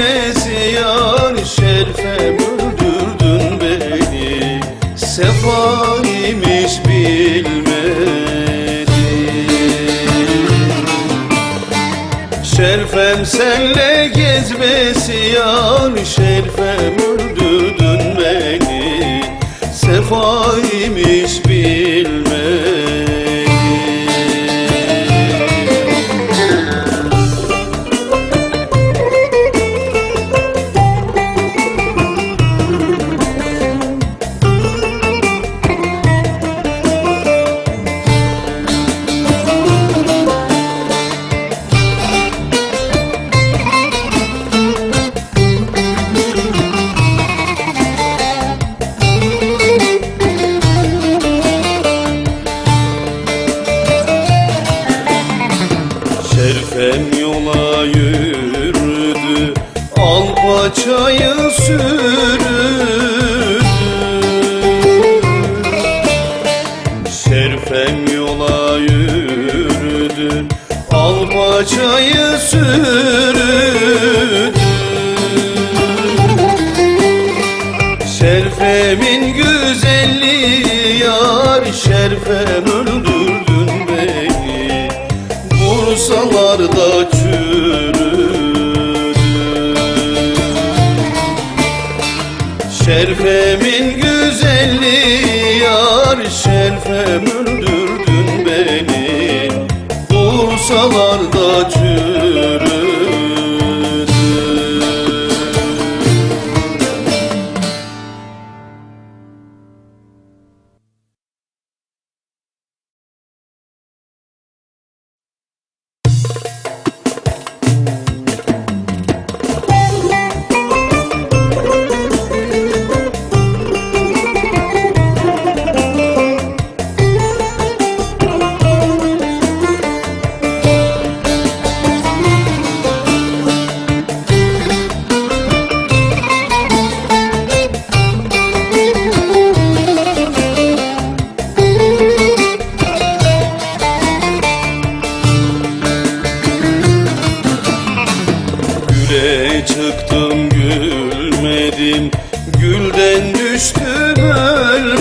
gezmesi yar Şerfem öldürdün beni? Sefa imiş bilmedim Şerfem senle gezmesi yar Şerfem öldürdün beni. Sefa yola yürüdü Al paçayı sürdü Şerfemin güzelliği yar Şerfem öldürdün beni Vursalar da çürüdü Şerfemin güzelliği yar Şerfem öldürdün Vursalar Gülden düştüm ölmedim.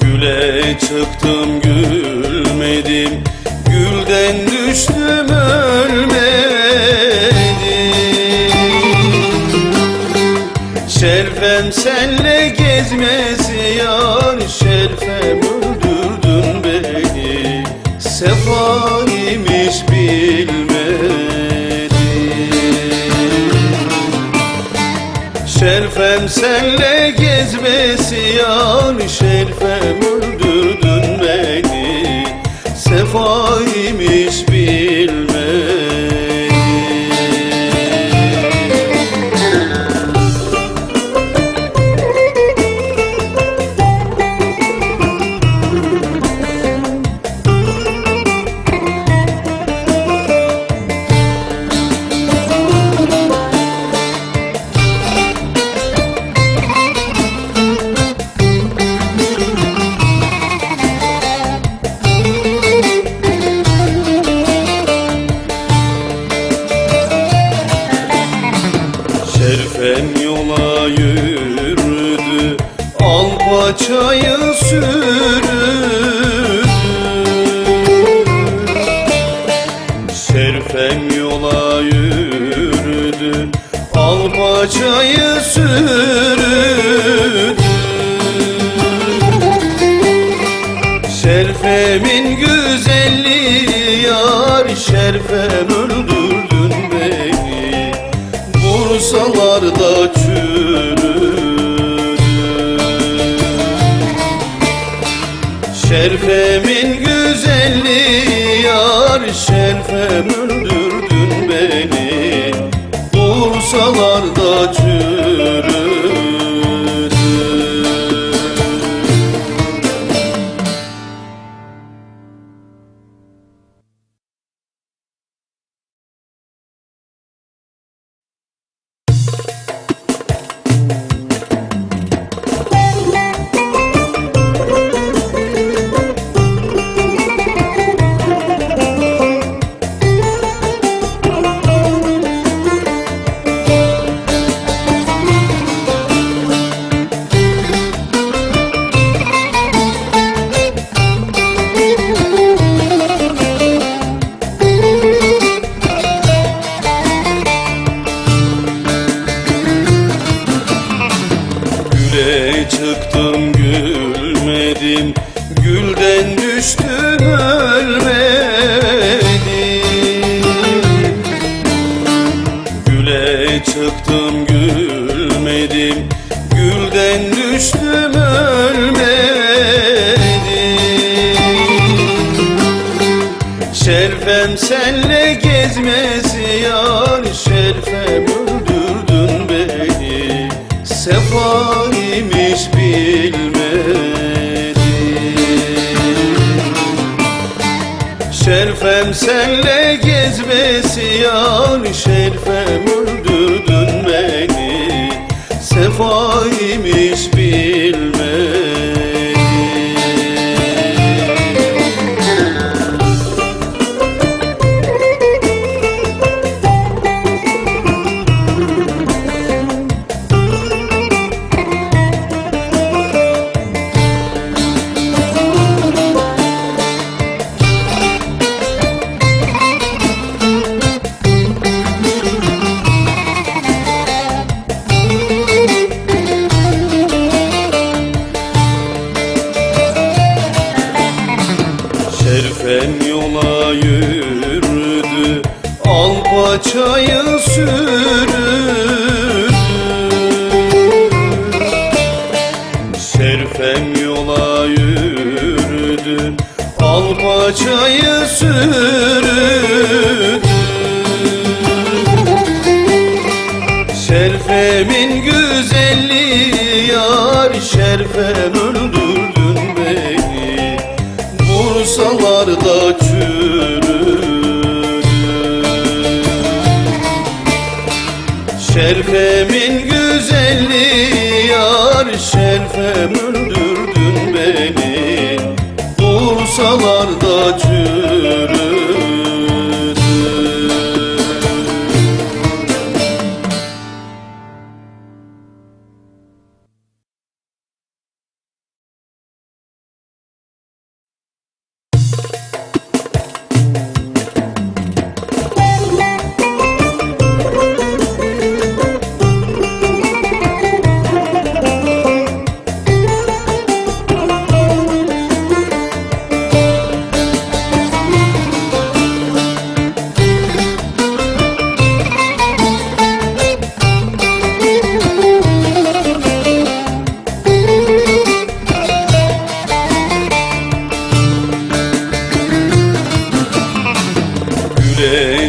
Güle çıktım gülmedim. Gülden düştüm ölmedim. Şerfem senle gezmesi yar Şerfem öldürdün beni. Sefa senle gezmesi yar Şerfem öldürdün Şerfemin güzelliği yar Şerfem öldürdün beni. Vursalar da çürüdü Şerfemin güzelliği yar Şerfem öldürdün beni. Vursalar da Güle çıktım gülmedim. Gülden düştüm ölmedim. Güle çıktım gülmedim. Gülden düştüm ölmedim. Şerfem senle gezmesi yar Şerfem öldürdün beni. Sefan imiş bilmedim Şerfem senle gezmesi yar Şerfem öldürdün beni. Sefa Al paçayı sürdü Şerfem yola yürüdü Al paçayı sürdü Şerfemin güzelliği yar Şerfem Şerfemin güzelliği yar Şerfem öldürdün beni. Bursalarda çürüdü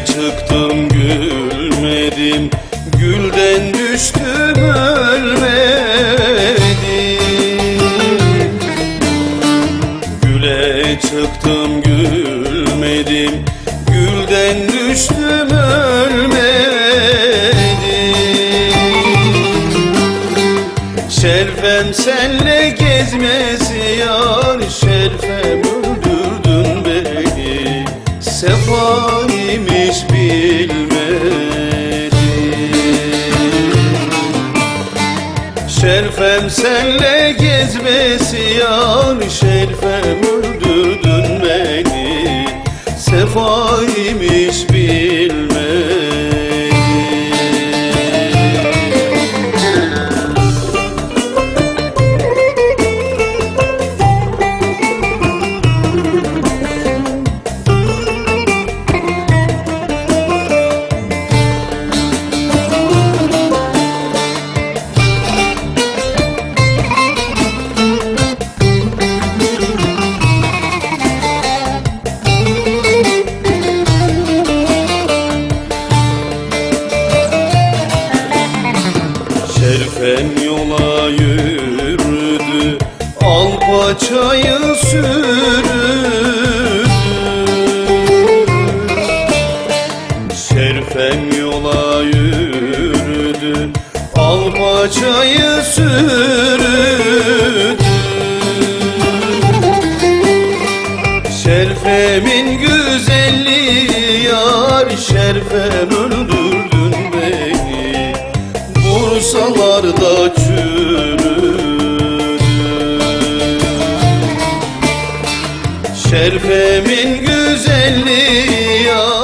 çıktım gülmedim. Gülden düştüm ölmedim. Güle çıktım gülmedim. Gülden düştüm ölmedim. Şerfem senle gezmesi yar Şerfem senle gezmesi yar Şerfem öldürdün beni Sefa imiş Şerfem yola yürüdü Al paçayı sürdü Şerfem yola yürüdü Al paçayı sürdü Şerfemin güzelliği yar Şerfem öldürdün beni Bursalarda çürüdü Şerfemin güzelliği yar